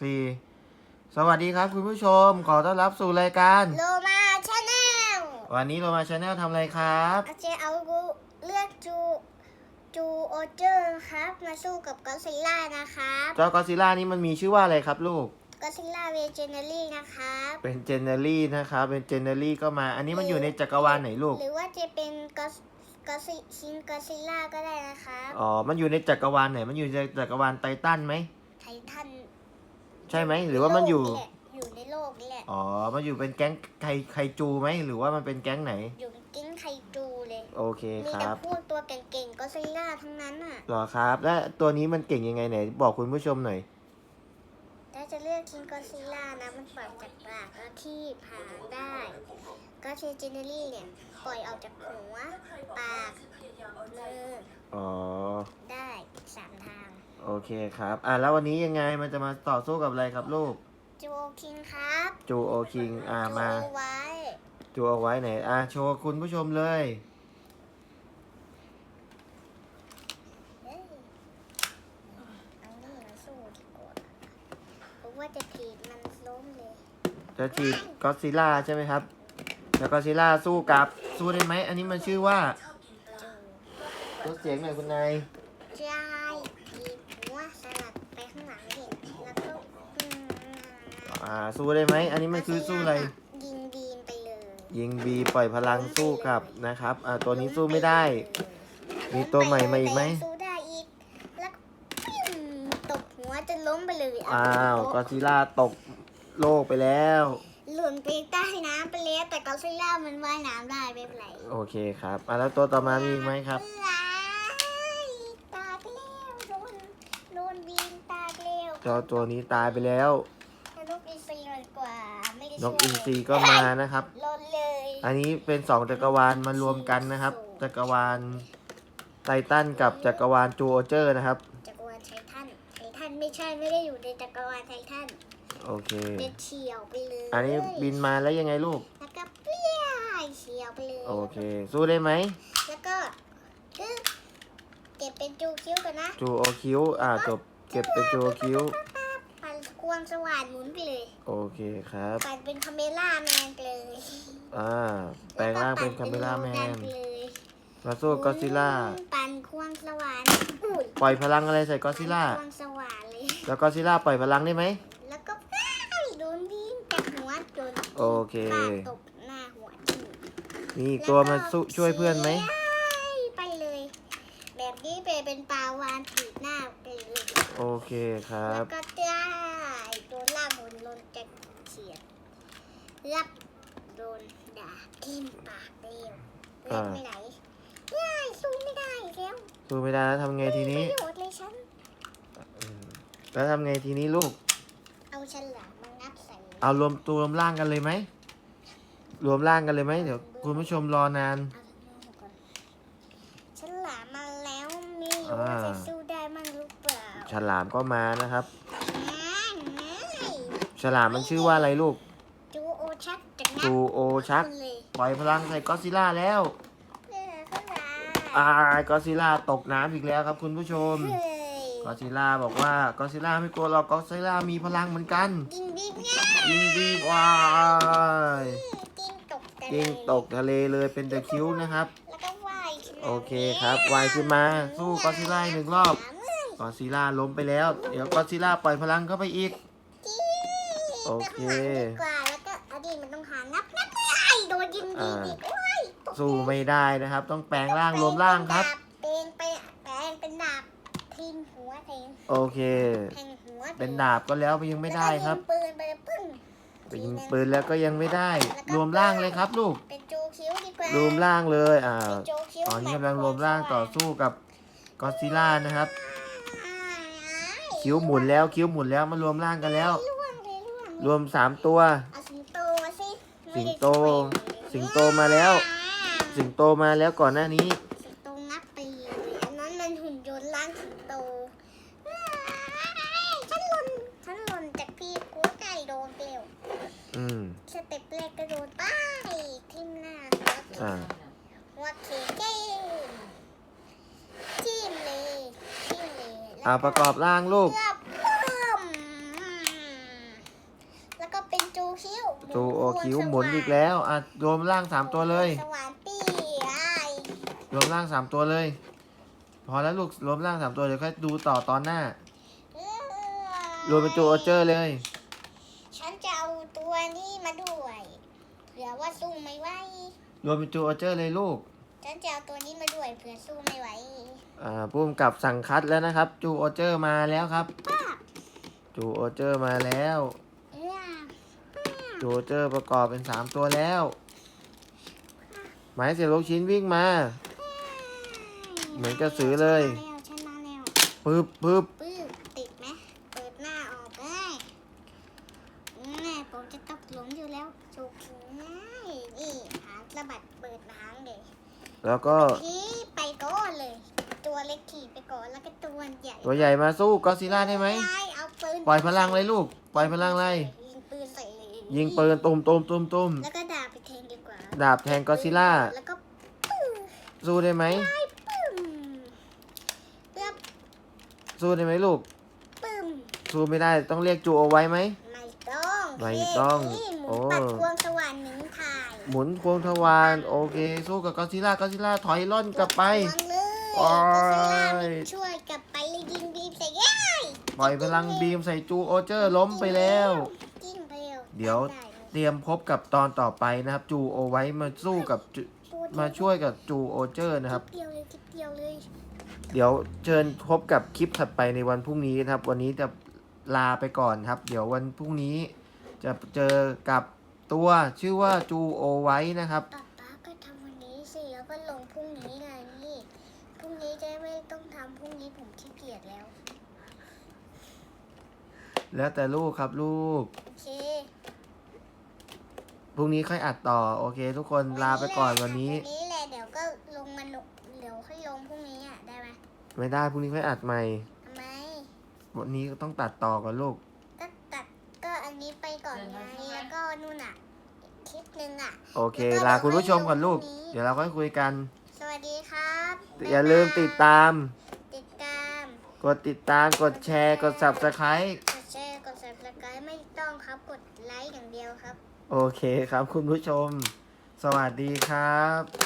สี่สวัสดีครับคุณผู้ชม ขอต้อนรับสู่รายการ โลมาชาแนลวันนี้เรามาชาแนลทำอะไรครับ อาเจเอาเลือกจูจูโอเจอร์ครับ มาสู้กับก็อดซิลล่านะครับเจ้ากอซิล่านี่มันมีชื่อว่าอะไรครับลูกก็อดซิลล่าเวเจเนอรี่นะครับ เป็นเจเนอรี่นะครับ เป็นเจเนอรี่ก็มา อันนี้มันอยู่ในจักรวาลไหนลูก หรือว่าจะเป็นก็ก็ซิชินก็อดซิลล่าก็ได้นะครับ อ๋อ มันอยู่ในจักรวาลไหน มันอยู่ในจักรวาลไททันไหมไททันใช่ไหมหรือว่ามันอยู่ โลกแหละอยู่ในโลกนี่แหละ อ๋อ มันอยู่เป็นแก๊งไคไคจูไหมหรือว่ามันเป็นแก๊งไหน อยู่ในกิ้งไคจูเลย โอเคมีคแต่รับ พวกตัวเก่งๆก็อดซิลล่าทั้งนั้นอะ เหรอครับ และตัวนี้มันเก่งยังไงไหน บอกคุณผู้ชมหน่อย ถ้าจะเลือกคิงก็อดซิลล่านะมันปล่อยจากปากแล้วที่ผ่านได้ ก็เชเจเนอรี่เนี่ยปล่อยออกจากหัว ปากมืออ๋อ ได้สามทาง โอเคครับ อะแล้ววันนี้ยังไงมันจะมาต่อสู้กับอะไรครับลูก จูโอคิงครับจูโอคิงอ่ามาจูไว้จูเอาไว้ไหน อะโชว์คุณผู้ชมเลย เอ้ยเอานี่มาสู้ดีกว่าเพราะว่าจะถีบมันล้มเลยจะจีบก็ซิล่าใช่ไหมครับ แล้วก็ซิล่าสู้กับสู้ได้ไหม อันนี้มันชื่อว่าจูลดเสียงหน่อยคุณนายจายถี บหัวสลับไปข้างหลังเห็นแล้วก็อืมอ่าสู้ได้ไหมอันนี้มันคือสู้อะไร ยิงบีมไปเลยยิงบีปล่อยพลังสู้กับนะครับอ่าตัวนี้สู้ไม่ได้ มีตัวใหม่มาอีกไหม สู้ได้อีกแล้วก็ปิ้งตบหัวจนล้มไปเลยอ้าวก็ซิล่าตกโลกไปแล้ว หล่นไปใต้น้ำไปแล้วแต่ก็อดซิลล่ามันว่ายน้ำได้ไม่เป็นไรโอเคครับอะแล้วตัวต่อมามีอีกไหมครับว้ายตายไปแล้วโดนโดนบีมตายไปแล้ว เจ้าตัวนี้ตายไปแล้ว นกอินทรีมันกว่า ไม่ได้นช่วยกอินทรีก็มานะครับหล่นเลยอันนี้เป็นสองจักรวาลมารวมกันนะครับ จักรวาลไททันกับจักรวาลจูโอเจอร์นะครับ จักรวาลไททันไททันไม่ใช่ไม่ได้อยู่ในจักรวาลไททันโอเค เป็นเฉียวไปเลยอันนี้บินมาแล้วยังไงลูก แล้วก็เปรี้ยเฉียวไปเลย โอเค สู้ได้ไหม แล้วก็กึ๊บเก็บเป็นจูคิ้วกันนะ จูโอคิวอ่าจบ เก็บเป็นจูโอคิวปั่นควงสว่านหมุนไปเลยโอเคครับ ปั่นเป็นคาเมล่าแมนไปเลยอ่า แปลงร่างเป็นคาเมล่าแมล้วนก็ปั่ไปเลยมาสู้ก็อดซิลล่า ปั่นควงสว่านอุ้ยปล่อยพลังอะไรใส่ก็อดซิลล่า ปั่นควงสว่านเลย แล้วก็อดซิลล่าปล่อยพลังได้ไหม แล้วก็ป้ายโดนวิ่งจากหัวจนโอเคปากตบหน้าหัวทิ่มมีอีกตัวมาสู้ช่วยเพื่อนไหมไปเลย แบบนี้ไปเป็นปลาวานถีบหน้าไปเลย โอเคครัแล้บ วก็ได้โดนล่างบนลนจะเฉียดรับโดนด่าทิ่มปากเร็วเลือดไปไหนง่ายสู้ไม่ได้แล้วสู้ไม่ได้แล้วทำไงทีนี้ประโยชน์เลยฉันแล้วทำไงทีนี้ลูก เอาฉลามมางับใส่เอารวมตัวรวมร่างกันเลยไหม รวมร่างกันเลยไหมเดี๋ยวคุณผู้ชมรอนาน เอามือก่อนฉลามมาแล้วไม่รู้ว่า จะสู้ ฉลามก็มานะครับง่ายง่ายฉลามมันชื่อว่าอะไรลูกจูโอชักจะงับจูโอชักคุณเลยปล่อยพลังใส่ก็อดซิลล่าแล้วเออข้างหลังอ่าก็อดซิลล่าตกน้ำอีกแล้วครับ คุณผู้ชมเฮ้ยก็อดซิลล่าบอกว่าก็อดซิลล่าไม่กลัวหรอกก็อดซิลล่ามีพลังเหมือนกันกินบิ๊กง่ายยิงดีบว้ายกินตกทะเลยิงตกทะเลเลยเป็นเดอะคิวนะครับแล้วก็ว่ายขึ้นมาโอเคครับว่ายขึ้นมาสู้ก็อดซิลล่าอีกหนึ่งรอบ ก็อดซิลล่าล้มไปแล้ว เดี๋ยวก็อดซิลล่าปล่อยพลังเข้าไปอีก โอเค ดีกว่าแล้วก็อดีตมันต้องหางับงับง่ายโดนยิงดีอีกโอ้ยตกสู้ไม่ได้นะครับ ต้องแปลงร่างรวมร่างครับ แปลงไปแปลงเป็นดาบทิมหัวแทงโอเค แทงหัวเป็นดาบก็แล้วยังไม่ได้ครับ แล้วก็ยิงปืนไปปึ้งไปยิงปืนแล้วก็ยังไม่ได้ รวมร่างเลยครับ ลูก เป็นโจคิ้วดีกว่ารวมร่างเลย อ่า เป็นโจคิ้วตอนนี้กำลังรวมร่างต่อสู้กับก็อดซิลล่านะครับ คิ้วหมุนแล้วคิ้วหมุนแล้วมารวมร่างกันแล้ว ล่วงเลยล่วงรวมสามตัว เอาสิงโตมาสิสิงโต สิงโตมาแล้ว สิงโตมาแล้วก่อนหน้านี้ สิงโตงับไปเลยอันนั้นมันหุ่นยนต์ร่างสิงโตว้ายฉันหล่นฉันหล่นจากพี่กัวไก่โดนเปลวอืม สเต็ปแรกกระโดดไปทิ่มหน้าอ่า หัวเขเกมทิ่มเลยทิ่มเลยแล้ว อ่าประกอบร่างลูก เพื่อปุ้มคิวจูโอคิวหมุนอีกแล้วอะรวมร่างสามตัวเลย สว่านปี้ไอ้รวมร่างสามตัวเลย พอแล้วลูกรวมร่างสามตัวเดี๋ยวค่อยดูต่อตอนหน้า เอ้ยรวมเป็นจูโอเจอร์เลย ฉันจะเอาตัวนี้มาด้วยเผื่อว่าสู้ไม่ไหว รวมเป็นจูโอเจอร์เลยลูก ฉันจะเอาตัวนี้มาด้วยเผื่อสู้ไม่ไหวอ่าพุ่มกับสั่งคัดแล้วนะครับ จูโอเจอร์มาแล้วครับ จูโอเจอร์มาแล้วเอ้ยจูโอเจอร์ประกอบเป็นสามตัวแล้ว หมายเสียบลูกชิ้นวิ่งมา เหมือนกระสือเลยมาแล้วฉันมาแล้วปึ๊บปึ๊บปื้มติดไหมเปิดหน้าออกได้แม่ผมจะตกหลุมอยู่แล้วจุกง่ายนี่หางสะบัดเปิดหางเด็ก แล้วก็ขี่ไปก่อนเลย ตัวเล็กขี่ไปก่อนแล้วก็ตัวใหญ่ตัวใหญ่มาสู้ก็อดซิลล่าได้ไหมด้เอาปืนปล่อยพลังเลยลูก ปล่อยพลังเลยยิงปืนใส่เลยยิงปืนตุมตุมตุมตุมแล้วก็ดาบไปแทงดีกว่าดาบแทงก็อดซิลล่าแล้วก็ปื้มสู้ได้ไหมปื้มเลือบสู้ได้ไหมลูกปื้มสู้ไม่ได้ต้องเรียกจูเอาไว้ไหมไม่ต้องไม่ต้องนี่หมุโอ้ หมุนพวงทวารโอเค สู้กับก็อดซิลล่าก็อดซิลล่าถอยล่อนกลับไปวางเลยโอ้ย ก็ซิล่ามันช่วยกลับไปเลยยิงบีมใส่ย่ายปล่อยพลังบีมใส่จูโอเจอร์ล้มไปแล้วจิ้งไปเร็วเดี๋ยวได้เตรียมพบกับตอนต่อไปนะครับ จูโอไว้มาสู้กับจูตัวเดีมาช่วยกับจูโอเจอร์นะครับดเดียวเลยทีเดียวเลยเดี๋ยวเชิญพบกับคลิปถัดไปในวันพรุ่งนี้นะครับ วันนี้จะลาไปก่อนครับ เดี๋ยววันพรุ่งนี้จะเจอกับ ตัวชื่อว่าจูโอไว้นะครับ ป๊าป๊าก็ทำวันนี้สิแล้วก็ลงพรุ่งนี้ไงนี่พรุ่งนี้จะไม่ต้องทำพรุ่งนี้ผมขี้เกียจแล้ว แล้วแต่ลูกครับลูก โอเคพรุ่งนี้ค่อยอัดต่อ โอเค ทุกคนลาไปก่อนวันนี้ วันนี้แหละเดี๋ยวก็ลงมาลงเดี๋ยวค่อยลงพรุ่งนี้อะได้ไหมไม่ได้พรุ่งนี้ค่อยอัดใหม่ ทำไมวันนี้ก็ต้องตัดต่อก่อนลูก ก็ตัดก็อันนี้ไปก่อนไงแล้วก็นู่นอะคลิปหนึ่งอะ โอเค ลาคุณผู้ชมก่อนลูก เดี๋ยวเราค่อยคุยกัน สวัสดีครับอย่าลืมติดตาม ติดตามกดติดตามกดแชร์กด subscribe กดแชร์กด subscribe ไม่ต้องครับกดไลค์อย่างเดียวครับ โอเคครับคุณผู้ชม สวัสดีครับ